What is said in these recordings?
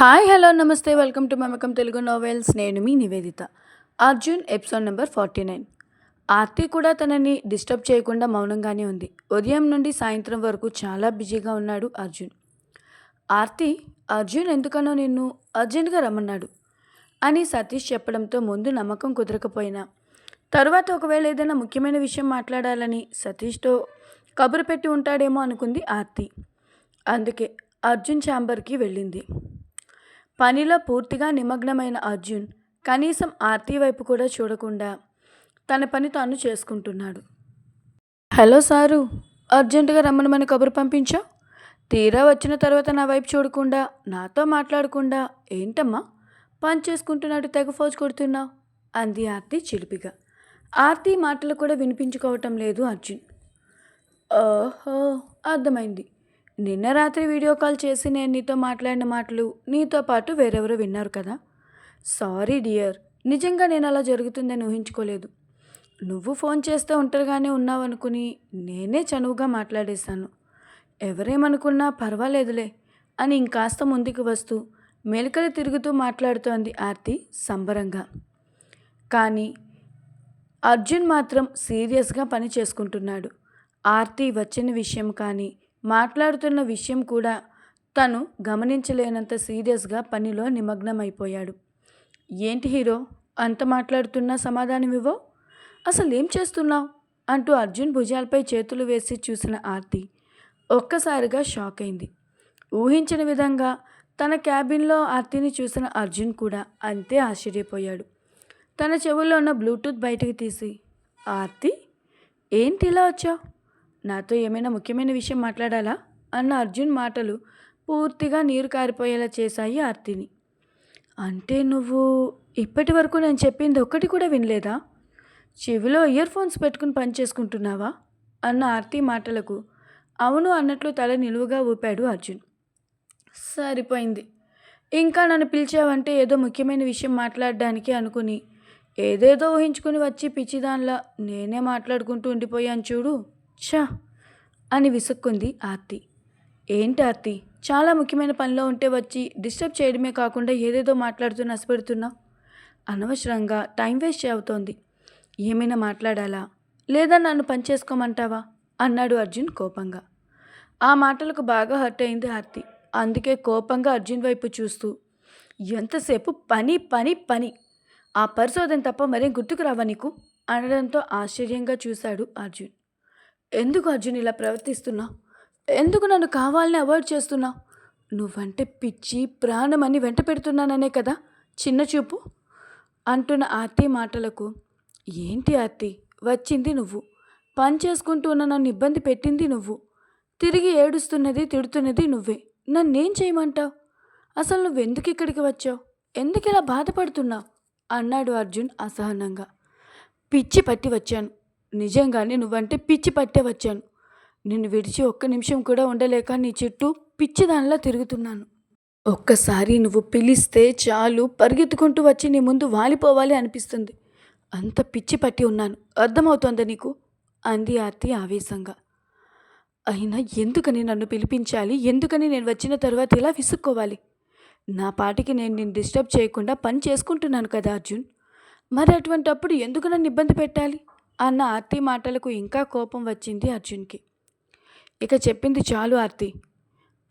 Hi hello namaste. Welcome to Mamakam Telugu novels నేను మీ Nivedita. Arjun episode number forty nine Aarti కూడా తనని disturb చేయకుండా మౌనంగానే ఉంది. ఉదయం నుండి సాయంత్రం వరకు చాలా బిజీగా ఉన్నాడు అర్జున్. ఆర్తి అర్జున్ ఎందుకనో నిన్ను అర్జెంట్గా రమ్మన్నాడు అని సతీష్ చెప్పడంతో ముందు నమ్మకం కుదరకపోయినా తరువాత ఒకవేళ ఏదైనా ముఖ్యమైన విషయం మాట్లాడాలని సతీష్తో కబురు పెట్టి ఉంటాడేమో అనుకుంది ఆర్తి. అందుకే అర్జున్ ఛాంబర్కి వెళ్ళింది. పనిలో పూర్తిగా నిమగ్నమైన అర్జున్ కనీసం ఆర్తి వైపు కూడా చూడకుండా తన పని తాను చేసుకుంటున్నాడు. హలో సారు అర్జెంటుగా రమ్మనమని కబురు పంపించావు తీరా వచ్చిన తర్వాత నా వైపు చూడకుండా నాతో మాట్లాడకుండా ఏంటమ్మా? పని చేసుకుంటున్నట్టు తెగ ఫోజు కొడుతున్నావు అంది ఆర్తి చిలిపిగా. ఆర్తి మాటలు కూడా వినిపించుకోవటం లేదు అర్జున్. ఓహో అర్థమైంది. నిన్న రాత్రి వీడియో కాల్ చేసి నేను నీతో మాట్లాడిన మాటలు నీతో పాటు వేరెవరో విన్నారు కదా. సారీ డియర్ నిజంగా నేను అలా జరుగుతుందని ఊహించుకోలేదు. నువ్వు ఫోన్ చేస్తే ఒంటరిగానే ఉన్నావనుకుని నేనే చనువుగా మాట్లాడేశాను. ఎవరేమనుకున్నా పర్వాలేదులే అని ఇంకాస్త ముందుకు వస్తూ మెలికలు తిరుగుతూ మాట్లాడుతోంది ఆర్తి సంబరంగా. కానీ అర్జున్ మాత్రం సీరియస్గా పని చేసుకుంటున్నాడు. ఆర్తి వచ్చిన విషయం కానీ మాట్లాడుతున్న విషయం కూడా తను గమనించలేనంత సీరియస్గా పనిలో నిమగ్నమైపోయాడు. ఏంటి హీరో? అంత మాట్లాడుతున్నా సమాధానం ఇవ్వో అసలు ఏం చేస్తున్నావు? అంటూ అర్జున్ భుజాలపై చేతులు వేసి చూసిన ఆర్తి ఒక్కసారిగా షాక్ అయింది. ఊహించిన విధంగా తన క్యాబిన్లో ఆర్తిని చూసిన అర్జున్ కూడా అంతే ఆశ్చర్యపోయాడు. తన చెవుల్లో ఉన్న బ్లూటూత్ బయటకు తీసి ఆర్తి ఏంటి ఇలా వచ్చావు? నాతో ఏమైనా ముఖ్యమైన విషయం మాట్లాడాలా? అన్న అర్జున్ మాటలు పూర్తిగా నీరు కారిపోయేలా చేశాయి ఆర్తిని. అంటే నువ్వు ఇప్పటి వరకు నేను చెప్పింది ఒక్కటి కూడా వినలేదా? చెవిలో ఇయర్ ఫోన్స్ పెట్టుకుని పని చేసుకుంటున్నావా? అన్న ఆర్తి మాటలకు అవును అన్నట్లు తల నిలువుగా ఊపాడు అర్జున్. సరిపోయింది. ఇంకా నన్ను పిలిచావంటే ఏదో ముఖ్యమైన విషయం మాట్లాడడానికి అనుకుని ఏదేదో ఊహించుకుని వచ్చి పిచ్చిదానిలా నేనే మాట్లాడుకుంటూ ఉండిపోయాను చూడు. ఛా అని విసుక్కుంది ఆర్తి. ఏంటి ఆర్తి? చాలా ముఖ్యమైన పనిలో ఉంటే వచ్చి డిస్టర్బ్ చేయడమే కాకుండా ఏదేదో మాట్లాడుతూ నష్టపెడుతున్నావు అనవసరంగా టైం వేస్ట్ అవుతోంది. ఏమైనా మాట్లాడాలా? లేదా నన్ను పని చేసుకోమంటావా? అన్నాడు అర్జున్ కోపంగా. ఆ మాటలకు బాగా హర్ట్ అయింది ఆర్తి. అందుకే కోపంగా అర్జున్ వైపు చూస్తూ ఎంతసేపు? పని పని పని. ఆ పరిశోధన తప్ప మరేం గుర్తుకు రావా నీకు? అనడంతో ఆశ్చర్యంగా చూశాడు అర్జున్. ఎందుకు అర్జున్ ఇలా ప్రవర్తిస్తున్నావు ఎందుకు నన్ను కావాలని అవాయిడ్ చేస్తున్నావు నువ్వంటే పిచ్చి ప్రాణం అని వెంట పెడుతున్నాననే కదా చిన్న చూపు. అంటున్న ఆర్తి మాటలకు ఏంటి ఆర్తి? వచ్చింది నువ్వు. పని చేసుకుంటూ ఉన్న నన్ను ఇబ్బంది పెట్టింది నువ్వు. తిరిగి ఏడుస్తున్నది తిడుతున్నది నువ్వే. నన్నేం చేయమంటావు? అసలు నువ్వెందుకు ఇక్కడికి వచ్చావు? ఎందుకు ఇలా బాధపడుతున్నావు? అన్నాడు అర్జున్ అసహనంగా. పిచ్చి పట్టి వచ్చాను. నిజంగానే నువ్వంటే పిచ్చి పట్టే వచ్చాను. నిన్ను విడిచి ఒక్క నిమిషం కూడా ఉండలేక నీ చుట్టూ పిచ్చి దానిలా తిరుగుతున్నాను. ఒక్కసారి నువ్వు పిలిస్తే చాలు పరిగెత్తుకుంటూ వచ్చి నీ ముందు వాలిపోవాలి అనిపిస్తుంది. అంత పిచ్చి పట్టి ఉన్నాను. అర్థమవుతోందా నీకు? అంది ఆర్తి ఆవేశంగా. అయినా ఎందుకని నన్ను పిలిపించాలి? ఎందుకని నేను వచ్చిన తర్వాత ఇలా విసుక్కోవాలి? నా పాటికి నేను నిన్ను డిస్టర్బ్ చేయకుండా పని చేసుకుంటున్నాను కదా అర్జున్. మరి అటువంటప్పుడు ఎందుకు నన్ను ఇబ్బంది పెట్టాలి? అన్న ఆర్తి మాటలకు ఇంకా కోపం వచ్చింది అర్జున్కి. ఇక చెప్పింది చాలు ఆర్తి.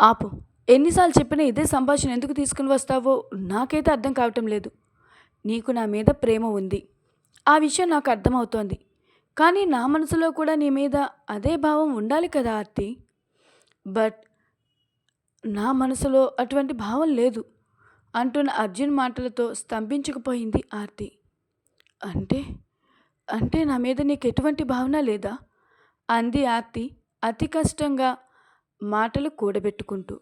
ఆపు ఎన్నిసార్లు చెప్పినా ఇదే సంభాషణ ఎందుకు తీసుకుని వస్తావో నాకైతే అర్థం కావటం లేదు. నీకు నా మీద ప్రేమ ఉంది. ఆ విషయం నాకు అర్థమవుతోంది. కానీ నా మనసులో కూడా నీ మీద అదే భావం ఉండాలి కదా ఆర్తి. బట్ నా మనసులో అటువంటి భావం లేదు అంటున్న అర్జున్ మాటలతో స్తంభించుకుపోయింది ఆర్తి. అంటే? అంటే నా మీద నీకు ఎటువంటి భావన లేదా? అంది ఆర్తి అతి కష్టంగా మాటలు కూడబెట్టుకుంటూ.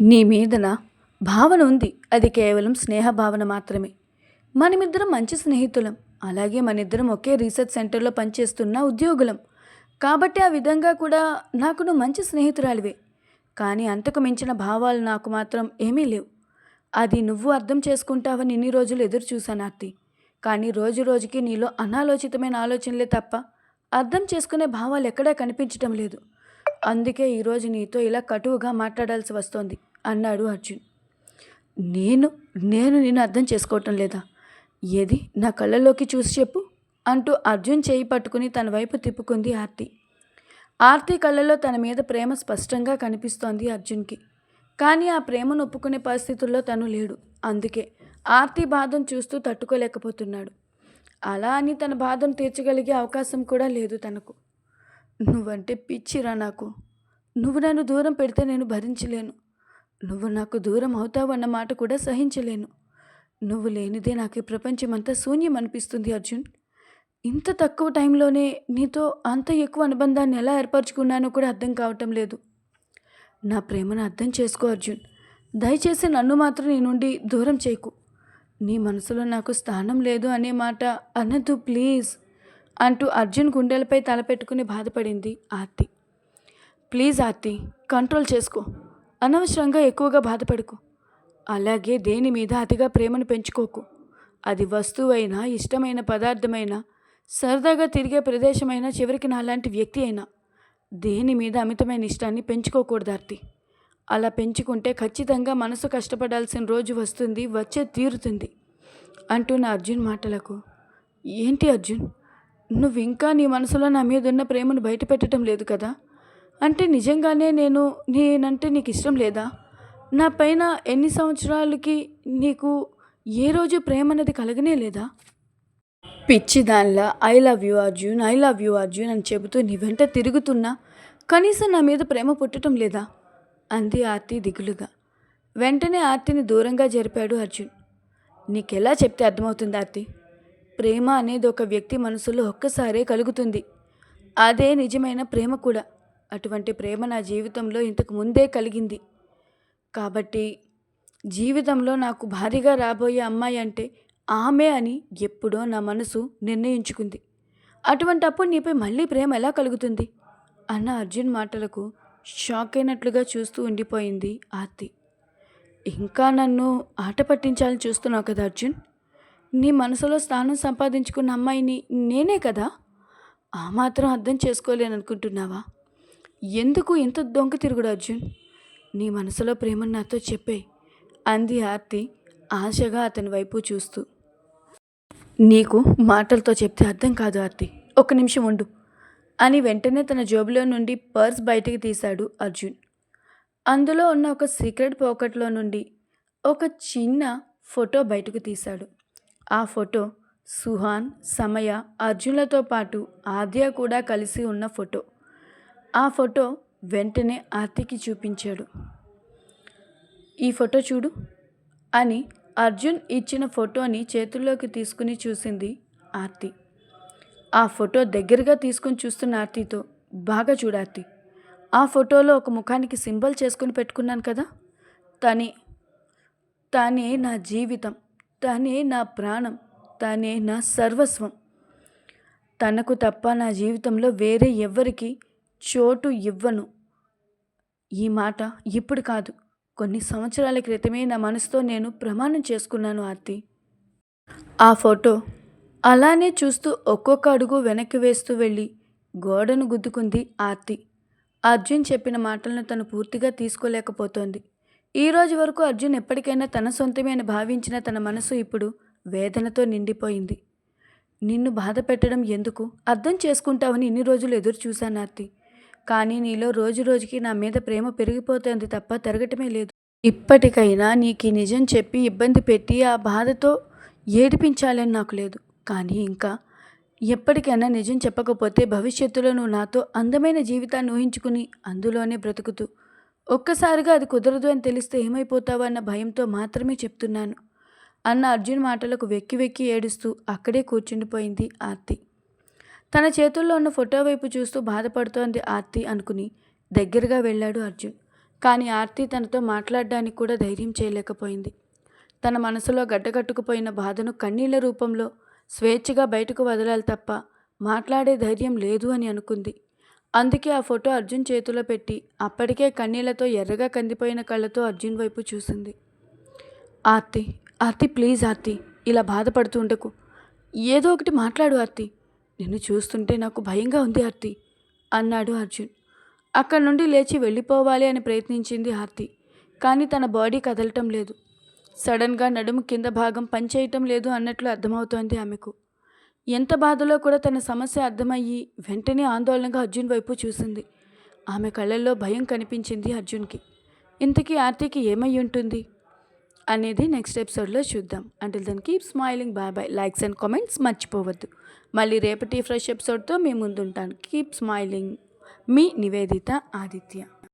నీ మీదన భావన ఉంది. అది కేవలం స్నేహ భావన మాత్రమే. మనమిద్దరం మంచి స్నేహితులం. అలాగే మనిద్దరం ఒకే రీసెర్చ్ సెంటర్లో పనిచేస్తున్న ఉద్యోగులం. కాబట్టి ఆ విధంగా కూడా నాకు నువ్వు మంచి స్నేహితురాలివే. కానీ అంతకు మించిన భావాలు నాకు మాత్రం ఏమీ లేవు. అది నువ్వు అర్థం చేసుకుంటావని ఇన్ని రోజులు ఎదురు చూశాను ఆర్తి. కానీ రోజు రోజుకి నీలో అనాలోచితమైన ఆలోచనలే తప్ప అర్థం చేసుకునే భావాలు ఎక్కడా కనిపించటం లేదు. అందుకే ఈరోజు నీతో ఇలా కటువుగా మాట్లాడాల్సి వస్తోంది అన్నాడు అర్జున్. నేను నేను నిన్ను అర్థం చేసుకోవటం లేదా? ఏది? నా కళ్ళలోకి చూసి చెప్పు అంటూ అర్జున్ చేయి పట్టుకుని తన వైపు తిప్పుకుంది ఆర్తి. ఆర్తి కళ్ళలో తన మీద ప్రేమ స్పష్టంగా కనిపిస్తోంది అర్జున్కి. కానీ ఆ ప్రేమను ఒప్పుకునే పరిస్థితుల్లో తను లేడు. అందుకే ఆర్తి బాధను చూస్తూ తట్టుకోలేకపోతున్నాడు. అలా అని తన బాధను తీర్చగలిగే అవకాశం కూడా లేదు తనకు. నువ్వంటే పిచ్చిరా నాకు. నువ్వు నన్ను దూరం పెడితే నేను భరించలేను. నువ్వు నాకు దూరం అవుతావు అన్న మాట కూడా సహించలేను. నువ్వు లేనిదే నాకు ఈ ప్రపంచమంతా శూన్యం అనిపిస్తుంది అర్జున్. ఇంత తక్కువ టైంలోనే నీతో అంత ఎక్కువ అనుబంధాన్ని ఎలా ఏర్పరచుకున్నానో కూడా అర్థం కావటం లేదు. నా ప్రేమను అర్థం చేసుకో అర్జున్. దయచేసి నన్ను మాత్రం నీ నుండి దూరం చేయకు. నీ మనసులో నాకు స్థానం లేదు అనే మాట అనద్దు ప్లీజ్ అంటూ అర్జున్ గుండెలపై తలపెట్టుకుని బాధపడింది ఆర్తి. ప్లీజ్ ఆర్తి కంట్రోల్ చేసుకో. అనవసరంగా ఎక్కువగా బాధపడుకు. అలాగే దేని మీద అతిగా ప్రేమను పెంచుకోకు. అది వస్తువైనా ఇష్టమైన పదార్థమైనా సరదాగా తిరిగే ప్రదేశమైనా చివరికి నాలాంటి వ్యక్తి అయినా దేని మీద అమితమైన ఇష్టాన్ని పెంచుకోకూడదు ఆర్తి. అలా పెంచుకుంటే ఖచ్చితంగా మనసు కష్టపడాల్సిన రోజు వస్తుంది వచ్చే తీరుతుంది అంటున్న అర్జున్ మాటలకు. ఏంటి అర్జున్? నువ్వు ఇంకా నీ మనసులో నా మీద ఉన్న ప్రేమను బయటపెట్టడం లేదు కదా? అంటే నిజంగానే నేను నేనంటే నీకు ఇష్టం లేదా? నా పైన ఎన్ని సంవత్సరాలకి నీకు ఏ రోజు ప్రేమ అనేది కలగనే లేదా? పిచ్చి దానిలా I love you Arjun I love you Arjun అని చెబుతూ నీ వెంట తిరుగుతున్నా కనీసం నా మీద ప్రేమ పుట్టడం లేదా? అంది ఆర్తి దిగులుగా. వెంటనే ఆర్తిని దూరంగా జరిపాడు అర్జున్. నీకెలా చెప్తే అర్థమవుతుంది ఆర్తి? ప్రేమ అనేది ఒక వ్యక్తి మనసులో ఒక్కసారే కలుగుతుంది. అదే నిజమైన ప్రేమ కూడా. అటువంటి ప్రేమ నా జీవితంలో ఇంతకు ముందే కలిగింది. కాబట్టి జీవితంలో నాకు భారీగా రాబోయే అమ్మాయి అంటే ఆమె అని ఎప్పుడో నా మనసు నిర్ణయించుకుంది. అటువంటి అప్పుడు నీపై మళ్ళీ ప్రేమ ఎలా కలుగుతుంది? అన్న అర్జున్ మాటలకు షాక్ అయినట్లుగా చూస్తూ ఉండిపోయింది ఆర్తి. ఇంకా నన్ను ఆట పట్టించాలని చూస్తున్నావు కదా అర్జున్? నీ మనసులో స్థానం సంపాదించుకున్న అమ్మాయిని నేనే కదా? ఆ మాత్రం అర్థం చేసుకోలేననుకుంటున్నావా? ఎందుకు ఇంత దొంగ తిరుగుడు అర్జున్? నీ మనసులో ప్రేమను నాతో చెప్పే అంది ఆర్తి ఆశగా అతని వైపు చూస్తూ. నీకు మాటలతో చెప్తే అర్థం కాదు ఆర్తి. ఒక నిమిషం ఉండు. అని వెంటనే తన జేబులో నుండి పర్స్ బయటికి తీశాడు అర్జున్. అందులో ఉన్న ఒక సీక్రెట్ పాకెట్లో నుండి ఒక చిన్న ఫోటో బయటకు తీశాడు. ఆ ఫోటో సుహాన్ సమయ అర్జున్లతో పాటు ఆద్య కూడా కలిసి ఉన్న ఫోటో. ఆ ఫోటో వెంటనే ఆర్తికి చూపించాడు. ఈ ఫోటో చూడు అని అర్జున్ ఇచ్చిన ఫోటోని చేతుల్లోకి తీసుకుని చూసింది ఆర్తి ఆ ఫోటో దగ్గరగా తీసుకుని చూస్తున్న ఆర్తితో బాగా చూడార్తి ఆ ఫోటోలో ఒక ముఖానికి సింబల్ చేసుకుని పెట్టుకున్నాను కదా? తనే తనే నా జీవితం తనే నా ప్రాణం తనే నా సర్వస్వం. తనకు తప్ప నా జీవితంలో వేరే ఎవ్వరికి చోటు ఇవ్వను. ఈ మాట ఇప్పుడు కాదు. కొన్ని సంవత్సరాల క్రితమే నా మనసుతో నేను ప్రమాణం చేసుకున్నాను ఆర్తి. ఆ ఫోటో అలానే చూస్తూ ఒక్కొక్క అడుగు వెనక్కి వేస్తూ వెళ్ళి గోడను గుద్దుకుంది ఆర్తి. అర్జున్ చెప్పిన మాటలను తను పూర్తిగా తీసుకోలేకపోతోంది. ఈ రోజు వరకు అర్జున్ ఎప్పటికైనా తన సొంతమే అని భావించిన తన మనసు ఇప్పుడు వేదనతో నిండిపోయింది. నిన్ను బాధ పెట్టడం ఎందుకు? అర్థం చేసుకుంటావని ఇన్ని రోజులు ఎదురు చూశాను ఆర్తి. కానీ నీలో రోజు రోజుకి నా మీద ప్రేమ పెరిగిపోతుంది తప్ప తరగటమే లేదు. ఇప్పటికైనా నీకు నిజం చెప్పి ఇబ్బంది పెట్టి ఆ బాధతో ఏడిపించాలని నాకు లేదు. కానీ ఇంకా ఎప్పటికైనా నిజం చెప్పకపోతే భవిష్యత్తులో నువ్వు నాతో అందమైన జీవితాన్ని ఊహించుకుని అందులోనే బ్రతుకుతూ ఒక్కసారిగా అది కుదరదు అని తెలిస్తే ఏమైపోతావో అన్న భయంతో మాత్రమే చెప్తున్నాను అన్న అర్జున్ మాటలకు వెక్కి వెక్కి ఏడుస్తూ అక్కడే కూర్చుండిపోయింది ఆర్తి. తన చేతుల్లో ఉన్న ఫోటో వైపు చూస్తూ బాధపడుతోంది ఆర్తి అనుకుని దగ్గరగా వెళ్ళాడు అర్జున్. కానీ ఆర్తి తనతో మాట్లాడడానికి కూడా ధైర్యం చేయలేకపోయింది. తన మనసులో గడ్డగట్టుకుపోయిన బాధను కన్నీళ్ళ రూపంలో స్వేచ్ఛగా బయటకు వదలాలి తప్ప మాట్లాడే ధైర్యం లేదు అని అనుకుంది. అందుకే ఆ ఫోటో అర్జున్ చేతిలో పెట్టి అప్పటికే కన్నీళ్ళతో ఎర్రగా కందిపోయిన కళ్ళతో అర్జున్ వైపు చూసింది. ఆర్తి ఆర్తి ప్లీజ్ ఆర్తి ఇలా బాధపడుతూ ఉండకు. ఏదో ఒకటి మాట్లాడు ఆర్తి. నిన్ను చూస్తుంటే నాకు భయంగా ఉంది ఆర్తి అన్నాడు అర్జున్. అక్కడి నుండి లేచి వెళ్ళిపోవాలి అని ప్రయత్నించింది ఆర్తి. కానీ తన బాడీ కదలటం లేదు. సడన్గా నడుము కింద భాగం పనిచేయటం లేదు అన్నట్లు అర్థమవుతోంది ఆమెకు. ఎంత బాధలో కూడా తన సమస్య అర్థమయ్యి వెంటనే ఆందోళనగా అర్జున్ వైపు చూసింది. ఆమె కళ్ళల్లో భయం కనిపించింది అర్జున్కి. ఇంతకీ ఆర్తికి ఏమై ఉంటుంది? అనేది నెక్స్ట్ ఎపిసోడ్లో చూద్దాం. అంటే then keep smiling bye bye likes and comments మర్చిపోవద్దు. మళ్ళీ రేపటి ఫ్రెష్ ఎపిసోడ్తో మీ ముందుంటాను. కీప్ స్మైలింగ్ మీ నివేదిత ఆదిత్య.